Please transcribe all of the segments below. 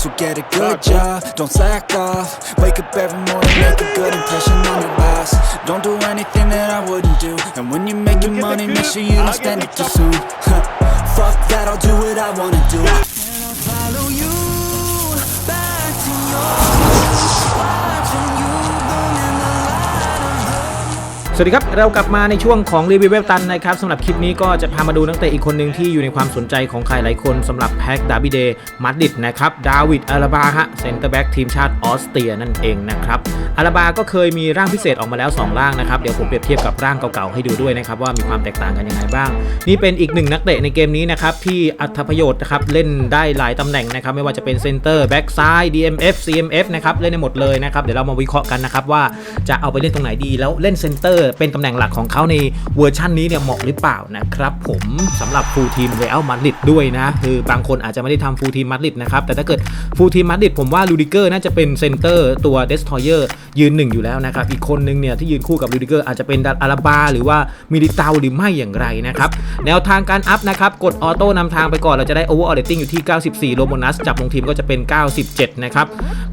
So get a good job, don't slack off. Wake up every morning, make a good impression on your boss. Don't do anything that I wouldn't do. And when you're making money, make sure you don't spend it too soon. Fuck that, I'll do what I wanna do. And I'll follow you back to your สวัสดีครับ เรากลับมาในช่วงของรีวิวเว็บตันนะครับสำหรับคลิปนี้ก็จะพามาดูนักเตะอีกคนหนึ่งที่อยู่ในความสนใจของใครหลายคนสำหรับแพ็กดาบิเดมาดริดนะครับ ดาวิดอาราบาฮะเซนเตอร์แบ็กทีมชาติออสเตรียนั่นเองนะครับ อาราบาก็เคยมีร่างพิเศษออกมาแล้ว 2 ร่างนะครับ เดี๋ยวผมเปรียบเทียบกับร่างเก่าๆให้ดูด้วยนะครับว่ามีความแตกต่างกันยังไงบ้าง นี่เป็นอีกหนึ่งนักเตะในเกมนี้นะครับที่อัตประโยชน์นะครับเล่นได้หลายตำแหน่งนะครับไม่ว่าจะเป็นเซนเตอร์แบ็กซ้าย DMF CMF นะครับเล่นได้หมดเลยนะครับเดี๋ยวเรามาวิเคราะห์กันนะครับว่าจะเอาไปเล่นตรงไหนดี แล้วเล่นเซนเตอร์เป็นตำแหน่งหลักของเขาในเวอร์ชันนี้เนี่ยเหมาะหรือเปล่านะครับผมสำหรับฟูลทีมเรอัลมาดริดด้วยนะคือบางคนอาจจะไม่ได้ทำฟูลทีมมาดริดนะครับแต่ถ้าเกิดฟูลทีมมาดริดผมว่าลูดิเกอร์น่าจะเป็นเซนเตอร์ตัวเดสทอยเออร์ยืนหนึ่งอยู่แล้วนะครับ อีกคนนึงเนี่ยที่ยืนคู่กับลูดิเกอร์อาจจะเป็นดัอาราบาหรือว่ามิลิเตาหรือไม่อย่างไรนะครับ แนวทางการอัพนะครับกดออโต้นำทางไปก่อนเราจะได้โอเวอร์ออเรตติ้งอยู่ที่ 94 โลโบนัส จับลงทีมก็จะเป็น 97 นะครับ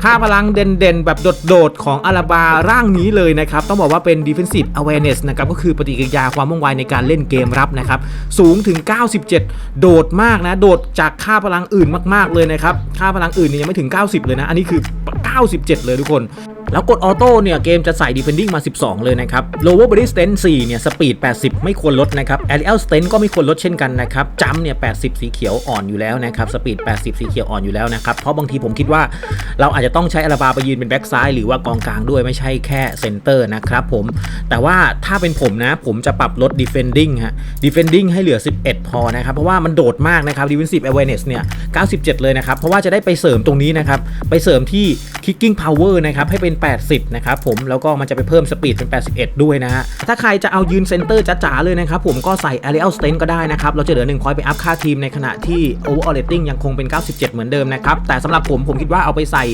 ค่าพลังเด่นๆ แบบโดดๆ ของอาราบาร่างนี้เลยนะครับ ต้องบอกว่าเป็น defensive awareness นะครับก็คือปฏิกิริยาความว่องไวในการเล่นเกมรับนะครับ สูงถึง 97 โดดมากนะ โดดจากค่าพลังอื่นมากๆเลยนะครับ ค่าพลังอื่นเนี่ยยังไม่ถึง 90 เลยนะ อันนี้คือ 97 เลยทุกคน แล้วกดออโต้เนี่ยเกมจะใส่ defending มา 12 เลยนะครับ lower body strength 4เนี่ย speed 80 ไม่ควรลดนะครับ aerial strength ก็ไม่ควรลดเช่นกันนะครับ jump เนี่ย 80 สีเขียวอ่อนอยู่แล้วนะครับ speed 80 สีเขียวอ่อนอยู่แล้วนะครับเพราะบางทีผมคิดว่าเราอาจจะต้องใช้อาราบาไปยืนเป็นแบ็กซ้ายหรือว่ากองกลางด้วยไม่ใช่แค่เซนเตอร์นะครับผมแต่ว่าถ้าเป็นผมนะผมจะปรับลด defending ฮะ defending ให้เหลือ 11 พอนะครับเพราะว่ามันโดดมากนะครับ defensive awareness เนี่ย 97 เลยนะครับเพราะว่าจะได้ไปเสริมตรงนี้นะครับไปเสริมที่ kicking power นะครับให้เป็น80 นะครับผมแล้วก็มันจะไปเพิ่ม speed เป็น 81 ด้วยนะฮะถ้าใครจะเอายืนเซนเตอร์จ๋าๆเลยนะครับผมก็ใส่ aerial Stent ก็ได้นะครับเราจะเหลือ1 point ไปอัพค่าทีมในขณะที่ overall rating ยังคงเป็น 97 เหมือนเดิมนะครับแต่สำหรับผมผมคิดว่าเอาไปใส่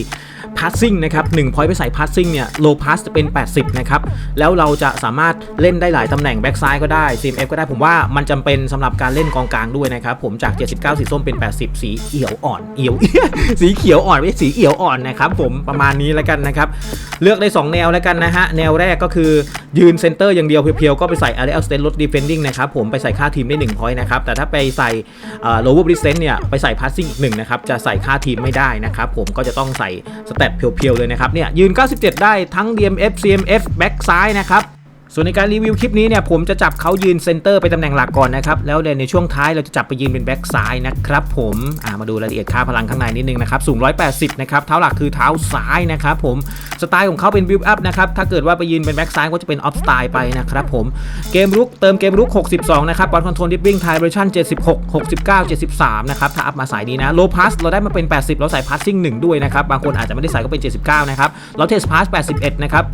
passing นะครับ1 point ไปใส่ passing เนี่ย low pass จะเป็น 80 นะครับแล้วเราจะสามารถเล่นได้หลายตำแหน่ง back side ก็ได้ CMF ก็ได้ผมว่ามันจำเป็นสำหรับการเล่นกองกลางด้วยนะครับผมจาก 79 สีส้มเป็น 80 สีเขียวอ่อนเอียวสีเขียวอ่อนไม่ใช่สีเขียวอ่อนนะครับผมประมาณนี้แล้วกันนะครับเลือกได้ 2 แนวแล้วกันนะฮะ แนวแรกก็คือยืนเซนเตอร์อย่างเดียวเพียวๆ ก็ไปใส่ aerial stand ลด defending นะครับ ผมไปใส่ค่าทีมได้1 point นะครับ แต่ถ้าไปใส่เอ่อ lower body strength เนี่ย ไปใส่ passing อีกหนึ่งนะครับ จะใส่ค่าทีมไม่ได้นะครับ ผมก็จะต้องใส่สเตตเพียวๆ เลยนะครับเนี่ยยืน 97 ได้ทั้ง DMF CMF back ซ้ายนะครับ ส่วนในการรีวิวคลิปนี้เนี่ยผมจะจับเขายืนเซนเตอร์ไปตำแหน่งหลักก่อนนะครับ แล้วเดี๋ยวในช่วงท้ายเราจะจับไปยืนเป็นแบ็กซ้ายนะครับผมมาดูรายละเอียดค่าพลังข้างในนิดนึงนะครับสูง 180 นะครับ เท้าหลักคือเท้าซ้ายนะครับผมสไตล์ของเขาเป็นบิวอัพนะครับ ถ้าเกิดว่าไปยืนเป็นแบ็กซ้ายก็จะเป็นออฟสไตล์ไปนะครับผมเกมรุกเติมเกมรุก 62 นะครับบอลคอนโทรลดิฟวิ่งไทเบรชั่น 76 69 73 นะครับถ้าอัพมาสายนี้นะโลพาสเราได้มาเป็น 80 เราใส่พาสซิ่ง1ด้วยนะครับบางคนอาจจะไม่ได้ใส่ก็เป็น 79 นะครับเราเทสพาส81 นะครับ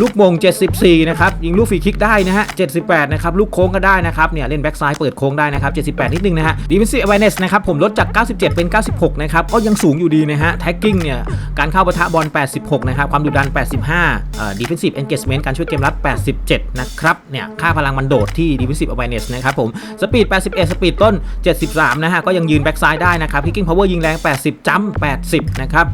ลูกมง 74 นะครับยิงลูกฟรีคิกได้นะฮะ 78 นะครับ ลูกโค้งก็ได้นะครับ เนี่ยเล่นแบ็กซ้ายเปิดโค้งได้นะครับ 78 นิดนึงนะฮะ defensive awareness นะครับ ผมลดจาก 97 เป็น 96 นะครับ ก็ยังสูงอยู่ดีนะฮะ tagging เนี่ย การเข้าปะทะบอล 86 นะครับ ความดุดัน 85 เอ่อ defensive engagement การช่วยเกมรับ 87 นะครับ เนี่ย ค่าพลังมันโดดที่ defensive awareness นะครับผม speed 81 speed ต้น 73 นะฮะ ก็ยังยืนแบ็กซ้ายได้นะครับ kicking power ยิงแรง 80 jump 80 นะครับ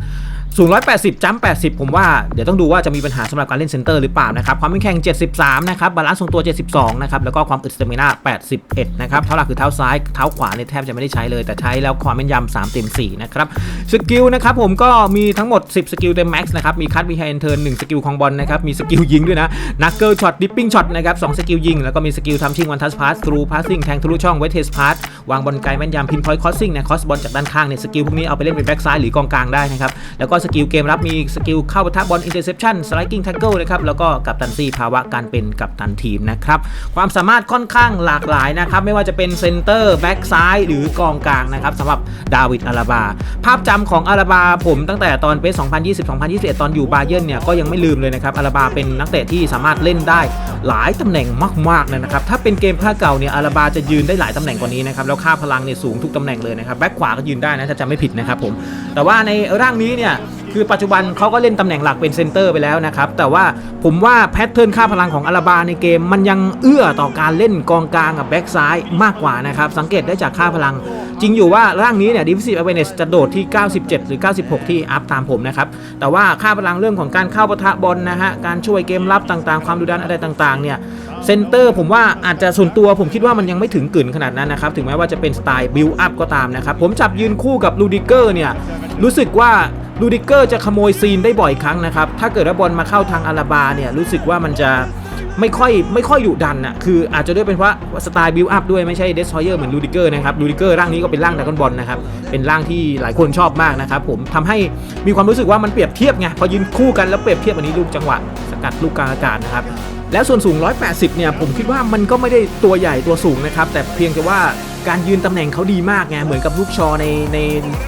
สูง 180 จัมป์80 ผมว่า เดี๋ยวต้องดูว่าจะมีปัญหาสำหรับการเล่นเซนเตอร์หรือเปล่านะครับ ความเป็นแข่ง73 นะครับ บาลานซ์ทรงตัว 72 นะครับ แล้วก็ความอึดสเตมินา81 นะครับ เท้าหลักคือเท้าซ้าย เท้าขวาเนี่ยแทบจะไม่ได้ใช้เลย แต่ใช้แล้วความแม่นยำ3เต็ม4นะครับ สกิลนะครับผมก็มีทั้งหมด 10 สกิลเต็มแม็กซ์นะครับ มีคัตมีไฮเอนเทิร์น1สกิลของบอลนะครับ มีสกิลยิงด้วยนะ นักเกิลช็อตดิปปิ้งช็อตนะครับ2สกิลยิง แล้วก็มีสกิลทำชิงวันทัสพาสทรูพาสซิ่งแทงทะลุช่องเวทเทสพาสวางบอลไกลแม่นยำพินพอยต์คอสซิ่งนะคอสบอลจากด้านข้างเนี่ยสกิลพวกนี้เอาไปเล่นเป็นแบ็กซ้ายหรือกองกลางได้นะครับแล้วก็สกิลเกมรับมีสกิลเข้าปะทะบอลอินเตอร์เซปชันสไลกิ้งแท็กเกิลนะครับแล้วก็กับตันซีภาวะการเป็นกับตันทีมนะครับความสามารถค่อนข้างหลากหลายนะครับไม่ว่าจะเป็นเซนเตอร์แบ็กซ้ายหรือกองกลางนะครับสำหรับดาวิดอาราบา ภาพจำของอาราบาผมตั้งแต่ตอนเป2020-2021 ตอนอยู่บาเยิร์นเนี่ยก็ยังไม่ลืมเลยนะครับอาราบาเป็นนักเตะที่สามารถเล่นได้หลายตำแหน่งมากๆเลยนะครับถ้าเป็นเกมภาคเก่าเนี่ยอาราบาจะยืนได้หลายตำแหน่งกว่านี้นะครับแล้วค่าพลังเนี่ยสูงทุกตำแหน่งเลยนะครับแบ็คขวาก็ยืนได้นะถ้าจำไม่ผิดนะครับผมแต่ว่าในร่างนี้เนี่ย คือปัจจุบันเขาก็เล่นตำแหน่งหลักเป็นเซนเตอร์ไปแล้วนะครับ แต่ว่าผมว่าแพทเทิร์นค่าพลังของอาราบาในเกม มันยังเอื้อต่อการเล่นกองกลางกับแบ็กซ้ายมากกว่านะครับ สังเกตได้จากค่าพลัง จริงอยู่ว่าร่างนี้เนี่ย defensive awareness จะโดดที่ 97 หรือ 96 ที่อัพตามผมนะครับ แต่ว่าค่าพลังเรื่องของการเข้าปะทะบอลนะฮะการช่วยเกมรับต่างๆ ความดุดันอะไรต่างๆเนี่ย เซนเตอร์ผมว่าอาจจะส่วนตัวผมคิดว่ามันยังไม่ถึงกึ่นขนาดนั้นนะครับ ถึงแม้ว่าจะเป็นสไตล์ build up ก็ตามนะครับ ผมจับยืนคู่กับลูดิเกอร์เนี่ย รู้สึกว่าลูดิเกอร์จะขโมยซีนได้บ่อยครั้งนะครับ ถ้าเกิดว่าบอลมาเข้าทางอาราบาเนี่ยรู้สึกว่ามันจะไม่ค่อยไม่ค่อยดุดันอะคืออาจจะด้วยเป็นเพราะสไตล์บิวอัพด้วยไม่ใช่เดสทอยเออร์เหมือนลูดิเกอร์นะครับลูดิเกอร์ร่างนี้ก็เป็นร่างดากอนบอลนะครับ เป็นร่างที่หลายคนชอบมากนะครับผมทำให้มีความรู้สึกว่ามันเปรียบเทียบไงพอยืนคู่กันแล้วเปรียบเทียบอันนี้ลูกจังหวะสกัดลูกกลางอากาศนะครับ แล้วส่วนสูง 180 เนี่ย ผมคิดว่ามันก็ไม่ได้ตัวใหญ่ตัวสูงนะครับ แต่เพียงแต่ว่าการยืนตำแหน่งเขาดีมากไง เหมือนกับลูกชอในใน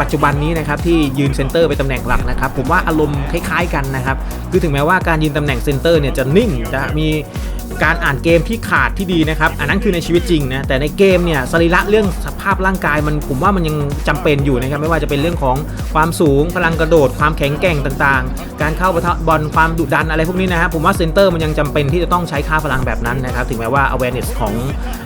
ปัจจุบันนี้นะครับ ที่ยืนเซนเตอร์ไปนตำแหน่งหลักนะครับ ผมว่าอารมณ์คล้ายๆกันนะครับ คือถึงแม้ว่าการยืนตำแหน่งเซนเตอร์เนี่ยจะนิ่งจะมี การอ่านเกมที่ขาดที่ดีนะครับ อันนั้นคือในชีวิตจริงนะ แต่ในเกมเนี่ยสรีระเรื่องสภาพร่างกายมันผมว่ามันยังจำเป็นอยู่นะครับ ไม่ว่าจะเป็นเรื่องของความสูง พลังกระโดด ความแข็งแกร่งต่างๆ การเข้าปะบอลความดุดันอะไรพวกนี้นะครับผมว่าเซนเตอร์มันยังจำเป็นที่จะต้องใช้ค่าพลังแบบนั้นนะครับ ถึงแม้ว่า awareness ของ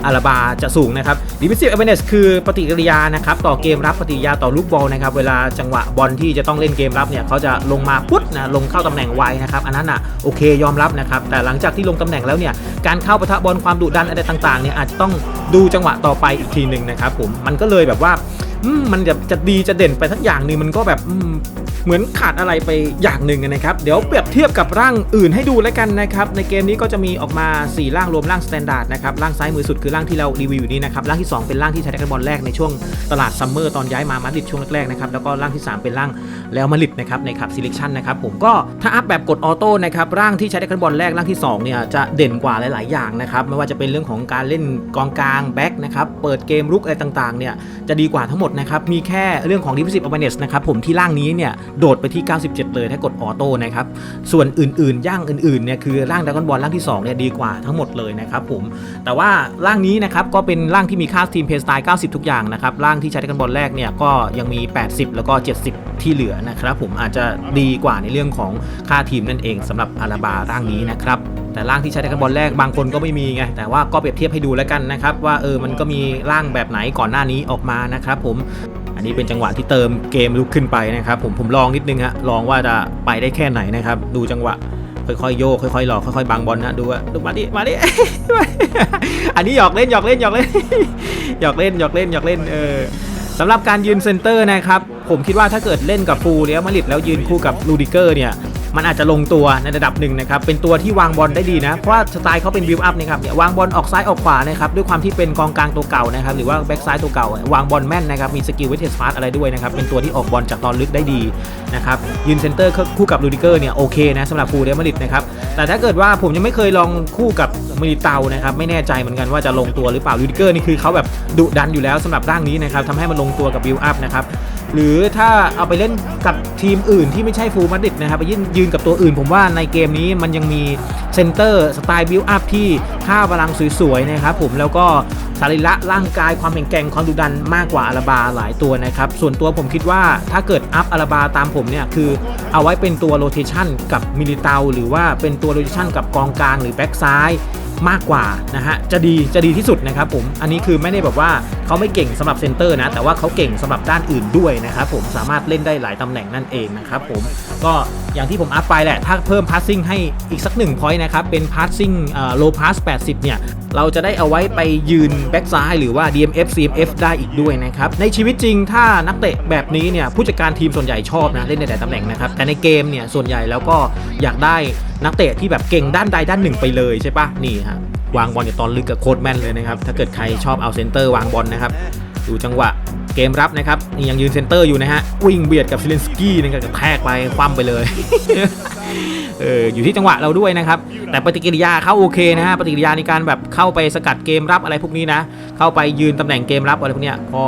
อาราบาจะสูงนะครับ defensive awareness คือปฏิกิริยานะครับต่อเกมรับปฏิกิริยาต่อลูกบอลนะครับเวลาจังหวะบอลที่จะต้องเล่นเกมรับเนี่ยเขาจะลงมาปุ๊บนะลงเข้าตำแหน่งไวนะครับอันนั้นอะโอเคยอมรับนะครับแต่หลังจากที่ลงตำแหน่งแล้วเนี่ยการเข้าปะทะบอลความดุดันอะไรต่างๆเนี่ยอาจจะต้องดูจังหวะต่อไปอีกทีหนึ่งนะครับผมมันก็เลยแบบว่ามันจะจะดีจะเด่นไปสักอย่างหนึ่งมันก็แบบ เหมือนขาดอะไรไปอย่างหนึ่งนะครับ เดี๋ยวเปรียบเทียบกับร่างอื่นให้ดูแล้วกันนะครับในเกมนี้ก็จะมีออกมา 4 ร่างรวมร่างสแตนดาร์ดนะครับร่างซ้ายมือสุดคือร่างที่เรารีวิวอยู่นี้นะครับร่างที่ 2 เป็นร่างที่ใช้ในกันบอลแรกในช่วงตลาดซัมเมอร์ตอนย้ายมามาดริดช่วงแรกๆนะครับแล้วก็ร่างที่ 3 เป็นร่างแล้วมาดริดนะครับในขับ selection นะครับผมก็ถ้าอัพแบบกดออโต้นะครับร่างที่ใช้ในกันบอลแรกร่างที่2เนี่ยจะเด่นกว่าหลาย ๆ อย่างนะครับไม่ว่าจะเป็นเรื่องของการเล่นกองกลางแบ็กนะครับเปิดเกมรุกอะไรต่างๆเนี่ยจะดีกว่าทั้งหมดนะครับมีแค่เรื่องของ defensive awareness นะครับผมที่ร่างนี้เนี่ยโดดไปที่ 97 เลยถ้ากดออโต้นะครับ ส่วนอื่นๆ ย่างอื่นๆ เนี่ยคือร่างดากอนบอลร่างที่2เนี่ยดีกว่าทั้งหมดเลยนะครับผม แต่ว่าร่างนี้นะครับก็เป็นร่างที่มีค่าทีมเพย์สไตล์ 90 ทุกอย่างนะครับ ร่างที่ใช้ดากอนบอลแรกเนี่ยก็ยังมี 80 แล้วก็ 70 ที่เหลือนะครับผมอาจจะดีกว่าในเรื่องของค่าทีมนั่นเองสำหรับอาราบาร่างนี้นะครับแต่ร่างที่ใช้ในกันบอลแรกบางคนก็ไม่มีไงแต่ว่าก็เปรียบเทียบให้ดูแล้วกันนะครับ ว่าเออมันก็มีร่างแบบไหนก่อนหน้านี้ออกมานะครับผม อันนี้เป็นจังหวะที่เติมเกมลุกขึ้นไปนะครับผมผมลองนิดนึงฮะลองว่าจะไปได้แค่ไหนนะครับ ดูจังหวะค่อยๆโยกค่อยๆหลอกค่อยๆบังบอลนะดูว่าดูมาดิมาดิอันนี้หยอกเล่นหยอกเล่นหยอกเล่นหยอกเล่นหยอกเล่นหยอกเล่นเออสำหรับการยืนเซนเตอร์นะครับ ผมคิดว่าถ้าเกิดเล่นกับฟูเรียมาริดแล้วยืนคู่กับลูดิเกอร์เนี่ย มันอาจจะลงตัวในระดับหนึ่งนะครับเป็นตัวที่วางบอลได้ดีนะ เพราะว่าสไตล์เขาเป็นบิวอัพนะครับเนี่ยวางบอลออกซ้ายออกขวานะครับด้วยความที่เป็นกองกลางตัวเก่านะครับหรือว่าแบ็กซ้ายตัวเก่าวางบอลแม่นนะครับมีสกิลเวิเทสฟาสอะไรด้วยนะครับเป็นตัวที่ออกบอลจากตอนลึกได้ดีนะครับยืนเซนเตอร์คู่กับลูดิเกอร์เนี่ยโอเคนะสำหรับฟูเรอัลมาดริดนะครับแต่ถ้าเกิดว่าผมยังไม่เคยลองคู่กับมิลิเตานะครับไม่แน่ใจเหมือนกันว่าจะลงตัวหรือเปล่าลูดิเกอร์นี่คือเขาแบบดุดันอยู่แล้วสำหรับร่างนี้นะครับทำให้มันลงตัวกับบิวอัพนะครับ หรือถ้าเอาไปเล่นกับทีมอื่นที่ไม่ใช่ฟูลมาดริดนะครับไปยืนยืนกับตัวอื่น ผมว่าในเกมนี้มันยังมีเซนเตอร์สไตล์บิวอัพที่ค่าพลังสวยๆนะครับผมแล้วก็สรีระร่างกายความแข็งแกร่งความดุดันมากกว่าอาราบาหลายตัวนะครับส่วนตัวผมคิดว่าถ้าเกิดอัพอาราบาตามผมเนี่ยคือเอาไว้เป็นตัวโรเทชันกับมิลิเตาหรือว่าเป็นตัวโรเทชันกับกองกลางหรือแบ็กซ้ายมากกว่านะฮะจะดีจะดีที่สุดนะครับผมอันนี้คือไม่ได้แบบว่า เขาไม่เก่งสำหรับเซนเตอร์นะ แต่ว่าเขาเก่งสำหรับด้านอื่นด้วยนะครับผมสามารถเล่นได้หลายตำแหน่งนั่นเองนะครับผมก็อย่างที่ผมอัพไปแหละ ถ้าเพิ่มพาสซิ่งให้อีกสักหนึ่งพอยต์นะครับ เป็นพาสซิ่งโลพาส80 เนี่ย เราจะได้เอาไว้ไปยืนแบ็กซ้ายหรือว่า DMF CMF ได้อีกด้วยนะครับ ในชีวิตจริงถ้านักเตะแบบนี้เนี่ย ผู้จัดการทีมส่วนใหญ่ชอบนะ เล่นในแต่ตำแหน่งนะครับ แต่ในเกมเนี่ย ส่วนใหญ่แล้วก็อยากได้นักเตะที่แบบเก่งด้านใดด้านหนึ่งไปเลยใช่ปะนี่ฮะ วางบอลอยู่ตอนลึกกับโคตรแม่นเลยนะครับ ถ้าเกิดใครชอบเอาเซนเตอร์วางบอลนะครับ ดูจังหวะเกมรับนะครับนี่ยังยืนเซนเตอร์อยู่นะฮะ วิ่งเบียดกับซิเลนสกี้นี่ก็กระแทกไปคว่ำไปเลยเอออยู่ที่จังหวะเราด้วยนะครับ แต่ปฏิกิริยาเขาโอเคนะฮะปฏิกิริยาในการแบบเข้าไปสกัดเกมรับอะไรพวกนี้นะ เข้าไปยืนตำแหน่งเกมรับอะไรพวกนี้พอ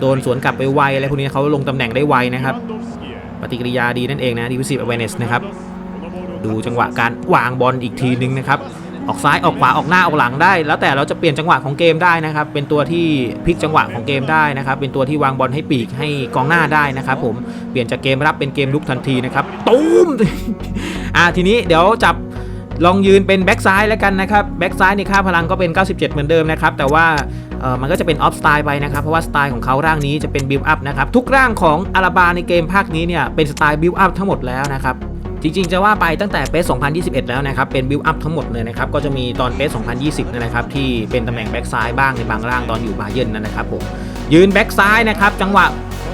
โดนสวนกลับไปไวอะไรพวกนี้เขาลงตำแหน่งได้ไวนะครับ ปฏิกิริยาดีนั่นเองนะ defensive awareness นะครับ ดูจังหวะการวางบอลอีกทีนึงนะครับ ออกซ้ายออกขวาออกหน้าออกหลังได้ แล้วแต่เราจะเปลี่ยนจังหวะของเกมได้นะครับ เป็นตัวที่พลิกจังหวะของเกมได้นะครับ เป็นตัวที่วางบอลให้ปีกให้กองหน้าได้นะครับผมเปลี่ยนจากเกมรับเป็นเกมลุกทันทีนะครับตูมอ่าทีนี้เดี๋ยวจับลองยืนเป็นแบ็กซ้ายแล้วกันนะครับแบ็กซ้ายในค่าพลังก็เป็น 97 เหมือนเดิมนะครับ แต่ว่าเออมันก็จะเป็นออฟสไตล์ไปนะครับ เพราะว่าสไตล์ของเขาร่างนี้จะเป็นบิลอัพนะครับ ทุกร่างของอาราบาในเกมภาคนี้เนี่ยเป็นสไตล์บิลอัพทั้งหมดแล้วนะครับ จริงๆ จะว่าไปตั้งแต่เปส2021 แล้วนะครับ เป็นบิลอัพทั้งหมดเลยนะครับ ก็จะมีตอนเปส2020นนนะครับ ที่เป็นตำแหน่งแบ็กซ้ายบ้างในบางร่างตอนอยู่บาเยิร์นนั่นนะครับผมยืนแบ็กซ้ายนะครับจังหวะ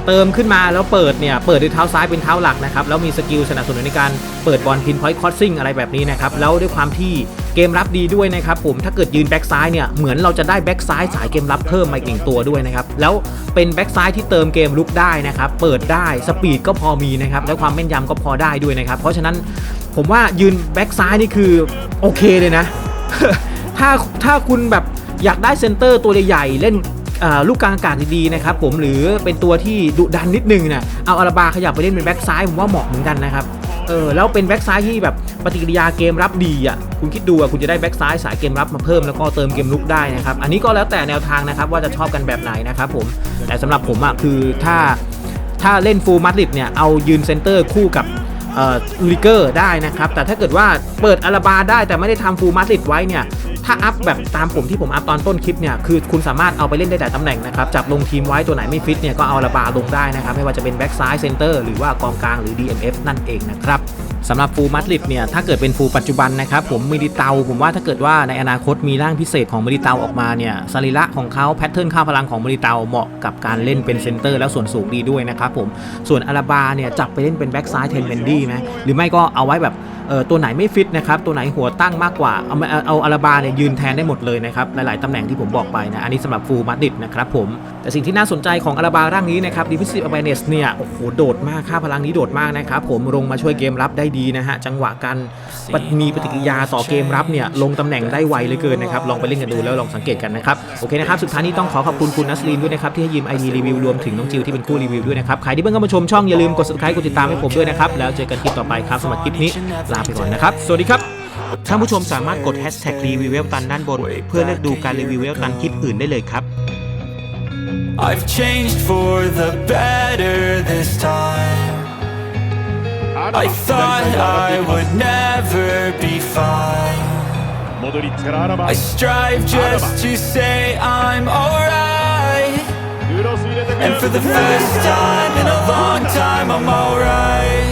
เติมขึ้นมาแล้วเปิดเนี่ยเปิดด้วยเท้าซ้ายเป็นเท้าหลักนะครับแล้วมีสกิลสนับสนุนในการเปิดบอลพินพอยต์คอสซิ่งอะไรแบบนี้นะครับแล้วด้วยความที่ เกมรับดีด้วยนะครับผมถ้าเกิดยืนแบ็กซ้ายเนี่ยเหมือนเราจะได้แบ็กซ้ายสายเกมรับเพิ่มมาอีกหนึ่งตัวด้วยนะครับแล้วเป็นแบ็กซ้ายที่เติมเกมลุกได้นะครับเปิดได้สปีดก็พอมีนะครับและความแม่นยำก็พอได้ด้วยนะครับเพราะฉะนั้นผมว่ายืนแบ็กซ้ายนี่คือโอเคเลยนะ ถ้าถ้าคุณแบบอยากได้เซนเตอร์ตัวใหญ่เล่นลูกกลางอากาศดีๆนะครับผมหรือเป็นตัวที่ดุดันนิดนึงนะเอาอาราบาขยับไปเล่นเป็นแบ็กซ้ายผมว่าเหมาะเหมือนกันนะครับ เออแล้วเป็นแบ็กซ้ายที่แบบปฏิกิริยาเกมรับดีอะคุณคิดดูอะคุณจะได้แบ็กซ้ายสายเกมรับมาเพิ่มแล้วก็เติมเกมลุกได้นะครับอันนี้ก็แล้วแต่แนวทางนะครับว่าจะชอบกันแบบไหนนะครับผมแต่สำหรับผมอะคือถ้าถ้าเล่นฟูลมาดริดเนี่ยเอายืนเซนเตอร์คู่กับอูริเกอร์ได้นะครับแต่ถ้าเกิดว่าเปิดอาราบาได้แต่ไม่ได้ทำฟูลมาติดไว้เนี่ย ถ้าอัพแบบตามผมที่ผมอัพตอนต้นคลิปเนี่ยคือคุณสามารถเอาไปเล่นได้แต่ตำแหน่งนะครับจับลงทีมไว้ตัวไหนไม่ฟิตเนี่ยก็เอาราบาลงได้นะครับไม่ว่าจะเป็นแบ็กซ้ายเซนเตอร์หรือว่ากองกลางหรือ DMF นั่นเองนะครับสำหรับฟูลมาดริดเนี่ยถ้าเกิดเป็นฟูลปัจจุบันนะครับผมมิริเตาผมว่าถ้าเกิดว่าในอนาคตมีร่างพิเศษของมิริเตาออกมาเนี่ยสรีระของเขาแพทเทิร์นค่าพลังของมิริเตาเหมาะกับการเล่นเป็นเซนเตอร์แล้วส่วนสูงดีด้วยนะครับผมส่วนอาราบาเนี่ยจับไปเล่นเป็นแบ็กซ้ายเทนเบนดี้ไหมหรือไม่ก็เอาไว้แบบ ออตัวไหนไม่ฟิตนะครับตัวไหนหัวตั้งมากกว่าเอาเอาอาราบาเนี่ยยืนแทนได้หมดเลยนะครับหลายๆตำแหน่งที่ผมบอกไปนะอันนี้สำหรับฟูลมาดิดนะครับผมแต่สิ่งที่น่าสนใจของอาราบาร่างนี้นะครับ defensive awareness เนี่ยโอ้โหโดดมากค่าพลังนี้โดดมากนะครับผมลงมาช่วยเกมรับได้ดีนะฮะจังหวะการปฏิมีปฏิกิริยาต่อเกมรับเนี่ยลงตำแหน่งได้ไวเลือเกินนะครับลองไปเล่นกันดูแล้วลองสังเกตกันนะครับโอเคนะครับสุดท้ายนี้ต้องขอขอบคุณคุณนัสลีนด้วยนะครับที่ให้ยืมไอดีรีวิวรวมถึงน้องจิวที่เป็นคู่รีวิวด้วยนะครับใครที่เพิ่งเข้ามาชมช่องอย่าลืมกด subscribe กดติดตามให้ผมด้วยนะครับแล้วเจอกันคลิปต่อไปครับสำหรับคลิปนี้ลาไปก่อนนะครับ สวัสดีครับ ท่านผู้ชมสามารถกดแฮชแท็กรีวิวเวลตันด้านบน เพื่อเลือกดูการรีวิวเวลตันคลิปอื่นได้เลยครับ I've changed for the better this time I thought I would never be fine I strive just to say I'm alright And for the first time in a long time I'm alright